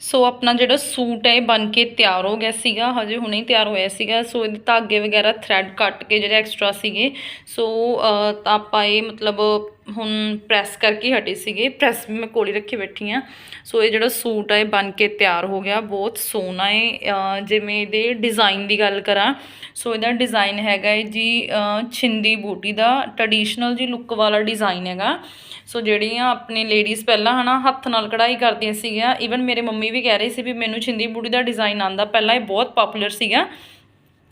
ਸੋ ਆਪਣਾ ਜਿਹੜਾ ਸੂਟ ਹੈ ਇਹ ਬਣ ਕੇ ਤਿਆਰ ਹੋ ਗਿਆ ਸੀਗਾ, ਹਜੇ ਹੁਣੇ ਹੀ ਤਿਆਰ ਹੋਇਆ ਸੀਗਾ। ਸੋ ਇਹਦੇ ਧਾਗੇ ਵਗੈਰਾ ਥ੍ਰੈਡ ਕੱਟ ਕੇ ਜਿਹੜੇ ਐਕਸਟਰਾ ਸੀਗੇ, ਸੋ ਆਪਾਂ ਇਹ ਮਤਲਬ ਹੁਣ ਪ੍ਰੈਸ ਕਰਕੇ ਹਟੀ ਹਟੇ ਸੀਗੇ। ਪ੍ਰੈਸ ਵੀ ਮੈਂ ਕੋਲ ਹੀ ਰੱਖੀ ਬੈਠੀ ਆ। ਸੋ ਇਹ ਜਿਹੜਾ ਸੂਟ ਆ, ਇਹ ਬਣ ਕੇ ਤਿਆਰ ਹੋ ਗਿਆ। ਬਹੁਤ ਸੋਹਣਾ ਹੈ ਜਿਵੇਂ ਇਹਦੇ ਡਿਜ਼ਾਈਨ ਦੀ ਗੱਲ ਕਰਾਂ, ਸੋ ਇਹਦਾ ਡਿਜ਼ਾਈਨ ਹੈਗਾ ਹੈ ਜੀ ਛਿੰਦੀ ਬੂਟੀ ਦਾ। ਟ੍ਰੈਡੀਸ਼ਨਲ ਜੀ ਲੁੱਕ ਵਾਲਾ ਡਿਜ਼ਾਈਨ ਹੈਗਾ। ਸੋ ਜਿਹੜੀਆਂ ਆਪਣੇ ਲੇਡੀਜ਼ ਪਹਿਲਾਂ ਹਨਾ ਹੱਥ ਨਾਲ ਕਢਾਈ ਕਰਦੀਆਂ ਸੀਗੀਆਂ ਈਵਨ ਮੇਰੇ ਮੰਮੀ ਵੀ ਕਹਿ ਰਹੀ ਸੀ ਵੀ ਮੈਨੂੰ ਛਿੰਦੀ ਬੂਟੀ ਦਾ ਡਿਜ਼ਾਈਨ ਆਂਦਾ ਪਹਿਲਾਂ ਇਹ ਬਹੁਤ ਪਪੂਲਰ ਸੀਗਾ।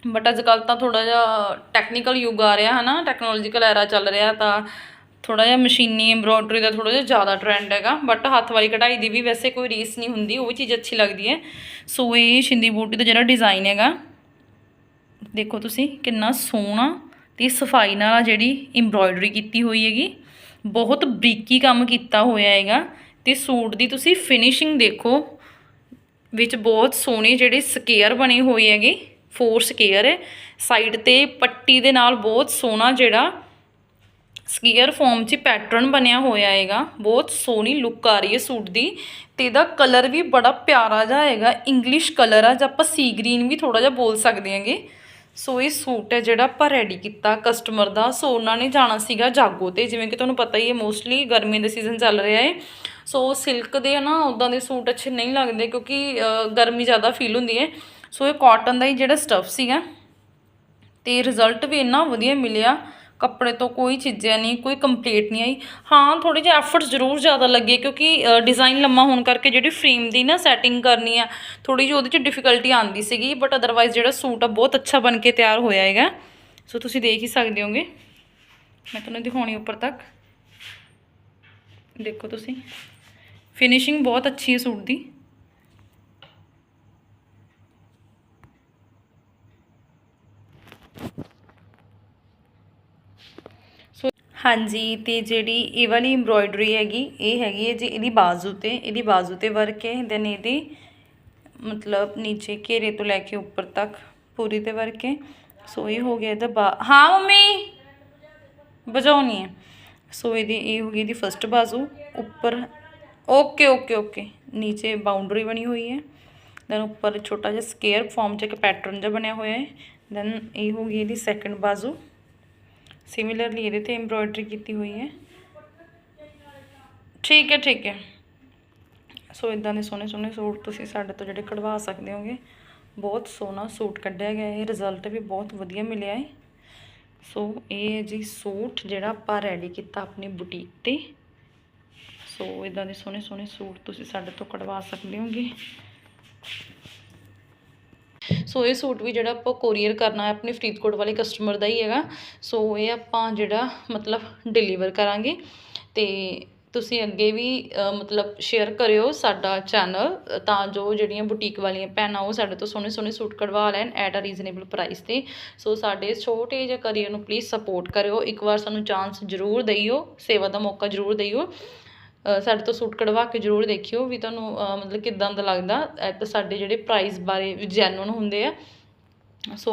ਬਟ ਅੱਜ ਕੱਲ੍ਹ ਤਾਂ ਥੋੜਾ ਜਿਹਾ ਟੈਕਨੀਕਲ ਯੁੱਗ ਆ ਰਿਹਾ ਹੈ ਨਾ ਟੈਕਨੋਲੋਜੀਕਲ ਐਰਾ ਚੱਲ ਰਿਹਾ ਤਾਂ ਥੋੜਾ ਜਿਹਾ ਮਸ਼ੀਨੀ ਐਮਬ੍ਰੋਇਡਰੀ ਦਾ ਥੋੜਾ ਜਿਹਾ ਜ਼ਿਆਦਾ ਟ੍ਰੈਂਡ ਹੈਗਾ ਬਟ ਹੱਥ ਵਾਲੀ ਕਢਾਈ ਦੀ ਵੀ ਵੈਸੇ ਕੋਈ ਰੀਸ ਨਹੀਂ ਹੁੰਦੀ, ਉਹ ਵੀ ਚੀਜ਼ ਅੱਛੀ ਲੱਗਦੀ ਹੈ। ਸੋ ਇਹ ਛਿੰਦੀ ਬੂਟੀ ਦਾ ਜਿਹੜਾ ਡਿਜ਼ਾਈਨ ਹੈਗਾ, ਦੇਖੋ ਤੁਸੀਂ ਕਿੰਨਾ ਸੋਹਣਾ ਤੇ ਸਫ਼ਾਈ ਨਾਲ ਜਿਹੜੀ ਐਮਬ੍ਰੋਇਡਰੀ ਕੀਤੀ ਹੋਈ ਹੈਗੀ, ਬਹੁਤ ਬਰੀਕੀ ਕੰਮ ਕੀਤਾ ਹੋਇਆ ਹੈਗਾ ਤੇ ਸੂਟ ਦੀ ਤੁਸੀਂ ਫਿਨਿਸ਼ਿੰਗ ਦੇਖੋ, ਵਿੱਚ ਬਹੁਤ ਸੋਹਣੇ ਜਿਹੜੇ ਸਕੇਅਰ ਬਣੇ ਹੋਏ ਹੈਗੇ ਫੋਰ ਸਕੇਅਰ ਹੈ। ਸਾਈਡ ਤੇ ਪੱਟੀ ਦੇ ਨਾਲ ਬਹੁਤ ਸੋਹਣਾ ਜਿਹੜਾ ਸਕੀਅਰ ਫਾਰਮ 'ਚ ਪੈਟਰਨ ਬਣਿਆ ਹੋਇਆ ਹੈਗਾ। ਬਹੁਤ ਸੋਹਣੀ ਲੁੱਕ ਆ ਰਹੀ ਹੈ ਸੂਟ ਦੀ। ਤੇ ਇਹਦਾ ਕਲਰ ਵੀ ਬੜਾ ਪਿਆਰਾ ਜਿਹਾ ਹੈਗਾ। ਇੰਗਲਿਸ਼ ਕਲਰ ਆ, ਜਾਂ ਆਪਾਂ ਸੀ ਗ੍ਰੀਨ ਵੀ ਥੋੜਾ ਜਿਹਾ ਬੋਲ ਸਕਦੇ ਹਾਂਗੇ। ਸੋ ਇਹ ਸੂਟ ਹੈ ਜਿਹੜਾ ਆਪਾਂ ਰੈਡੀ ਕੀਤਾ ਕਸਟਮਰ ਦਾ। ਸੋ ਉਹਨਾਂ ਨੇ ਜਾਣਾ ਸੀਗਾ ਜਾਗੋ ਤੇ। ਜਿਵੇਂ ਕਿ ਤੁਹਾਨੂੰ ਪਤਾ ਹੀ ਹੈ ਮੋਸਟਲੀ ਗਰਮੀ ਦੇ ਸੀਜ਼ਨ ਚੱਲ ਰਿਹਾ ਹੈ। ਸੋ ਸਿਲਕ ਦੇ ਨਾ ਉਦਾਂ ਦੇ ਸੂਟ ਅੱਛੇ ਨਹੀਂ ਲੱਗਦੇ ਕਿਉਂਕਿ ਗਰਮੀ ਜ਼ਿਆਦਾ ਫੀਲ ਹੁੰਦੀ ਹੈ। ਸੋ ਇਹ ਕਾਟਨ ਦਾ ਹੀ ਜਿਹੜਾ ਸਟੱਫ ਸੀਗਾ। ਤੇ ਰਿਜ਼ਲਟ ਵੀ ਇੰਨਾ ਵਧੀਆ ਮਿਲਿਆ। ਕੱਪੜੇ ਤੋਂ ਕੋਈ ਚੀਜ਼ਾਂ ਨਹੀਂ, ਕੋਈ ਕੰਪਲੀਟ ਨਹੀਂ ਆਈ। ਹਾਂ ਥੋੜੇ ਜਿਹਾ ਐਫਰਟਸ ਜ਼ਰੂਰ ਜ਼ਿਆਦਾ ਲੱਗੇ ਕਿਉਂਕਿ ਡਿਜ਼ਾਈਨ ਲੰਮਾ ਹੋਣ ਕਰਕੇ ਜਿਹੜੀ ਫਰੇਮ ਦੀ ਨਾ ਸੈਟਿੰਗ ਕਰਨੀ ਆ ਥੋੜੀ ਜਿਹੀ ਉਹਦੇ 'ਚ ਡਿਫਿਕਲਟੀ ਆਉਂਦੀ ਸੀਗੀ ਬਟ ਅਦਰਵਾਈਜ਼ ਜਿਹੜਾ ਸੂਟ ਆ ਬਹੁਤ ਅੱਛਾ ਬਣ ਕੇ ਤਿਆਰ ਹੋਇਆ ਹੈਗਾ। ਸੋ ਤੁਸੀਂ ਦੇਖ ਹੀ ਸਕਦੇ ਹੋਗੇ। ਮੈਂ ਤੁਹਾਨੂੰ ਦਿਖਾਉਣੀ ਉੱਪਰ ਤੱਕ। ਦੇਖੋ ਤੁਸੀਂ। ਫਿਨਿਸ਼ਿੰਗ ਬਹੁਤ ਅੱਛੀ ਹੈ ਸੂਟ ਦੀ ਸੋ ਹਾਂਜੀ, ਤੇ ਜਿਹੜੀ ਇਹ ਵਾਲੀ ਐਮਬ੍ਰੋਇਡਰੀ ਹੈਗੀ, ਇਹ ਹੈਗੀ ਹੈ ਜੀ, ਇਹਦੀ ਬਾਜ਼ੂ ਤੇ, ਇਹਦੀ ਬਾਜ਼ੂ ਤੇ ਵਰਕ ਹੈ ਦੈਨ ਇਹਦੀ ਮਤਲਬ ਨੀਚੇ ਘੇਰੇ ਤੋਂ ਲੈ ਕੇ ਉੱਪਰ ਤੱਕ ਪੂਰੀ ਤੇ ਵਰਕ ਹੈ। ਸੋ ਇਹ ਹੋ ਗਿਆ ਇਹਦਾ ਬਾ, ਹਾਂ ਮੰਮੀ, ਵਜਾਉਣੀ ਹੈ। ਸੋ ਇਹਦੀ, ਇਹ ਹੋ ਗਈ ਇਹਦੀ ਫਸਟ ਬਾਜ਼ੂ, ਉੱਪਰ ਓਕੇ ਓਕੇ ਓਕੇ ਨੀਚੇ ਬਾਉਂਡਰੀ ਬਣੀ ਹੋਈ ਹੈ। ਦੈਨ ਉੱਪਰ ਛੋਟਾ ਜਿਹਾ ਸਕੇਅਰ ਫਾਰਮ 'ਚ ਇੱਕ ਪੈਟਰਨ ਜਿਹਾ ਬਣਿਆ ਹੋਇਆ ਹੈ। ਦੈਨ ਇਹ ਹੋ ਗਈ ਇਹਦੀ ਸੈਕੰਡ ਬਾਜ਼ੂ। ਸਿਮਿਲਰਲੀ ਇਹਦੇ ਤੇ ਐਮਬ੍ਰੋਇਡਰੀ ਕੀਤੀ ਹੋਈ ਹੈ ਠੀਕ ਹੈ ਠੀਕ ਹੈ ਸੋ ਇਦਾਂ ਦੇ ਸੋਹਣੇ ਸੋਹਣੇ ਸੂਟ ਤੁਸੀਂ ਸਾਡੇ ਤੋਂ ਜਿਹੜੇ ਕਢਵਾ ਸਕਦੇ ਹੋਗੇ ਬਹੁਤ ਸੋਹਣਾ ਸੂਟ ਕੱਢਿਆ ਗਿਆ ਹੈ ਰਿਜ਼ਲਟ ਵੀ ਬਹੁਤ ਵਧੀਆ ਮਿਲਿਆ ਹੈ ਸੋ ਇਹ ਹੈ ਜੀ ਸੂਟ ਜਿਹੜਾ ਆਪਾਂ ਰੈਡੀ ਕੀਤਾ ਆਪਣੀ ਬੁਟੀਕ ਤੇ ਸੋ ਇਦਾਂ ਦੇ ਸੋਹਣੇ ਸੋਹਣੇ ਸੂਟ ਤੁਸੀਂ ਸਾਡੇ ਤੋਂ ਕਢਵਾ ਸਕਦੇ ਹੋਗੇ ਸੋ ਇਹ ਸੂਟ ਵੀ ਜਿਹੜਾ ਆਪਾਂ ਕੋਰੀਅਰ ਕਰਨਾ ਹੈ ਆਪਣੇ ਫਰੀਦਕੋਟ ਵਾਲੇ ਕਸਟਮਰ ਦਾ ਹੀ ਹੈਗਾ। ਸੋ ਇਹ ਆਪਾਂ ਜਿਹੜਾ ਮਤਲਬ ਡਿਲੀਵਰ ਕਰਾਂਗੇ। ਤੇ ਤੁਸੀਂ ਅੱਗੇ ਵੀ ਮਤਲਬ ਸ਼ੇਅਰ ਕਰਿਓ ਸਾਡਾ ਚੈਨਲ ਤਾਂ ਜੋ ਜਿਹੜੀਆਂ ਬੁਟੀਕ ਵਾਲੀਆਂ ਭੈਣਾਂ ਉਹ ਸਾਡੇ ਤੋਂ ਸੋਹਣੇ ਸੋਹਣੇ ਸੂਟ ਕਢਵਾ ਲੈਣ ਐਟ ਅ ਰੀਜ਼ਨੇਬਲ ਪ੍ਰਾਈਸ ਤੇ। ਸੋ ਸਾਡੇ ਛੋਟੇ ਜਿਹੇ ਕਰੀਅਰ ਨੂੰ ਪਲੀਜ਼ ਸਪੋਰਟ ਕਰਿਓ। ਇੱਕ ਵਾਰ ਸਾਨੂੰ ਚਾਂਸ ਜ਼ਰੂਰ ਦਿਓ ਸੇਵਾ ਦਾ ਮੌਕਾ ਜ਼ਰੂਰ ਦਿਓ ਸਾਡੇ ਤੋਂ ਸੂਟ ਕਢਵਾ ਕੇ ਜ਼ਰੂਰ ਦੇਖਿਓ, ਵੀ ਤੁਹਾਨੂੰ ਮਤਲਬ ਕਿਦਾਂ ਦਾ ਲੱਗਦਾ, ਇਹ ਸਾਡੇ ਜਿਹੜੇ ਪ੍ਰਾਈਸ ਬਾਰੇ ਜੈਨੂਨ ਹੁੰਦੇ ਆ। ਸੋ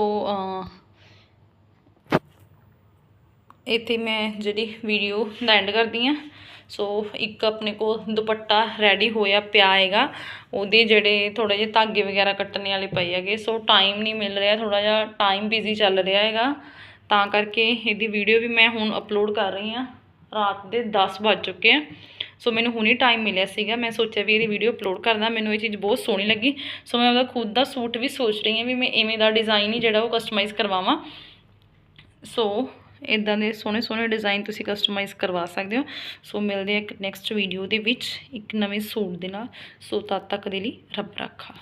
ਇੱਥੇ ਮੈਂ ਜਿਹੜੀ ਵੀਡੀਓ ਦਾ ਐਂਡ ਕਰਦੀ ਆ। ਸੋ ਇੱਕ ਆਪਣੇ ਕੋਲ ਦੁਪੱਟਾ ਰੈਡੀ ਹੋਇਆ ਪਿਆ ਹੈਗਾ। ਉਹਦੇ ਜਿਹੜੇ ਥੋੜੇ ਜਿਹੇ ਧਾਗੇ ਵਗੈਰਾ ਕੱਟਣ ਵਾਲੇ ਪਏ ਹੈਗੇ। ਸੋ ਟਾਈਮ ਨਹੀਂ ਮਿਲ ਰਿਹਾ ਥੋੜਾ ਜਿਹਾ ਟਾਈਮ ਬਿਜ਼ੀ ਚੱਲ ਰਿਹਾ ਹੈਗਾ। ਤਾਂ ਕਰਕੇ ਇਹਦੀ ਵੀਡੀਓ ਵੀ ਮੈਂ ਹੁਣ ਅਪਲੋਡ ਕਰ ਰਹੀ ਹਾਂ ਰਾਤ ਦੇ 10 ਵੱਜ ਚੁੱਕੇ ਆ। ਸੋ ਮੈਨੂੰ ਹੁਣੇ ਟਾਈਮ ਮਿਲਿਆ ਸੀਗਾ। ਮੈਂ ਸੋਚਿਆ ਵੀ ਇਹਦੀ ਵੀਡੀਓ ਅਪਲੋਡ ਕਰਦਾ। ਮੈਨੂੰ ਇਹ ਚੀਜ਼ ਬਹੁਤ ਸੋਹਣੀ ਲੱਗੀ। ਸੋ ਮੈਂ ਉਹਦਾ ਖੁਦ ਦਾ ਸੂਟ ਵੀ ਸੋਚ ਰਹੀ ਹਾਂ ਵੀ ਮੈਂ ਐਵੇਂ ਦਾ ਡਿਜ਼ਾਈਨ ਹੀ ਜਿਹੜਾ ਉਹ ਕਸਟਮਾਈਜ਼ ਕਰਵਾਵਾਂ। ਸੋ ਇਦਾਂ ਦੇ ਸੋਹਣੇ ਸੋਹਣੇ ਡਿਜ਼ਾਈਨ ਤੁਸੀਂ ਕਸਟਮਾਈਜ਼ ਕਰਵਾ ਸਕਦੇ ਹੋ। ਸੋ ਮਿਲਦੇ ਆ ਇੱਕ ਨੈਕਸਟ ਵੀਡੀਓ ਦੇ ਵਿੱਚ ਇੱਕ ਨਵੇਂ ਸੂਟ ਦੇ ਨਾਲ। ਸੋ ਤਦ ਤੱਕ ਦੇ ਲਈ ਰੱਬ ਰੱਖਾ।